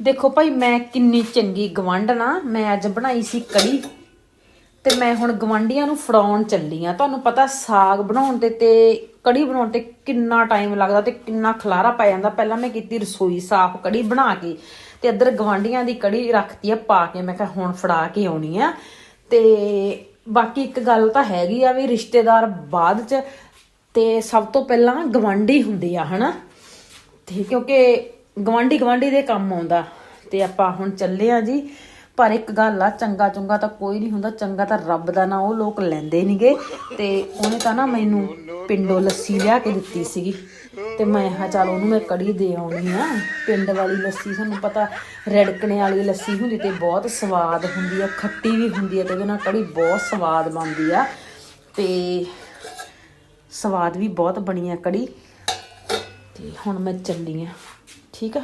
ਦੇਖੋ ਭਾਈ, ਮੈਂ ਕਿੰਨੀ ਚੰਗੀ ਗਵੰਡ ਨਾ, ਮੈਂ ਅੱਜ ਬਣਾਈ ਸੀ ਕੜੀ ਤੇ ਮੈਂ ਹੁਣ ਗਵੰਡੀਆਂ ਨੂੰ ਫੜਾਉਣ ਚੱਲੀ ਆ। ਤੁਹਾਨੂੰ ਪਤਾ ਸਾਗ ਬਣਾਉਣ ਤੇ ਤੇ ਕੜੀ ਬਣਾਉਣ ਤੇ ਕਿੰਨਾ ਟਾਈਮ ਲੱਗਦਾ ਤੇ ਕਿੰਨਾ ਖਲਾਰਾ ਪੈ ਜਾਂਦਾ। ਪਹਿਲਾਂ ਮੈਂ ਕੀਤੀ ਰਸੋਈ ਸਾਫ਼ ਕੜੀ ਬਣਾ ਕੇ ਤੇ ਇੱਧਰ ਗਵੰਡੀਆਂ ਦੀ ਕੜੀ ਰੱਖਤੀ ਆ ਪਾ ਕੇ। ਮੈਂ ਕਿਹਾ ਹੁਣ ਫੜਾ ਕੇ ਆਉਣੀ ਆ। ਤੇ ਬਾਕੀ ਇੱਕ ਗੱਲ ਤਾਂ ਹੈਗੀ ਆ ਵੀ ਰਿਸ਼ਤੇਦਾਰ ਬਾਅਦ ਚ ਤੇ ਸਭ ਤੋਂ ਪਹਿਲਾਂ ਗਵੰਡੀ ਹੁੰਦੇ ਆ, ਹਨਾ? ਤੇ ਕਿਉਂਕਿ ਗਵਾਂਢੀ ਗਵਾਂਢੀ ਦੇ ਕੰਮ ਆਉਂਦਾ ਤੇ ਆਪਾਂ ਹੁਣ ਚੱਲੇ ਆ ਜੀ। ਪਰ ਇੱਕ ਗੱਲ ਆ, ਚੰਗਾ ਚੰਗਾ ਤਾਂ ਕੋਈ ਨਹੀਂ ਹੁੰਦਾ, ਚੰਗਾ ਤਾਂ ਰੱਬ ਦਾ ਨਾ, ਉਹ ਲੋਕ ਲੈਂਦੇ ਨਹੀਂਗੇ। ਤੇ ਉਹਨੇ ਤਾਂ ਨਾ ਮੈਨੂੰ ਪਿੰਡੋਂ ਲੱਸੀ ਲਿਆ ਕੇ ਦਿੱਤੀ ਸੀਗੀ। ਤੇ ਮੈਂ ਹਾਂ ਚੱਲ ਉਹਨੂੰ ਮੈਂ ਕੜੀ ਦੇ ਆਉਣੀ ਆ। ਪਿੰਡ ਵਾਲੀ ਲੱਸੀ ਤੁਹਾਨੂੰ ਪਤਾ ਰੜਕਣੇ ਵਾਲੀ ਲੱਸੀ ਹੁੰਦੀ ਤੇ ਬਹੁਤ ਸਵਾਦ ਹੁੰਦੀ ਆ, ਖੱਟੀ ਵੀ ਹੁੰਦੀ ਆ ਤੇ ਉਹਦੇ ਨਾਲ ਕੜੀ ਬਹੁਤ ਸਵਾਦ ਬਣਦੀ ਆ। ਤੇ ਸਵਾਦ ਵੀ ਬਹੁਤ ਬਣੀ ਆ ਕੜੀ। ਤੇ ਹੁਣ ਮੈਂ ਚੱਲੀ ਆ। ਠੀਕ ਆ?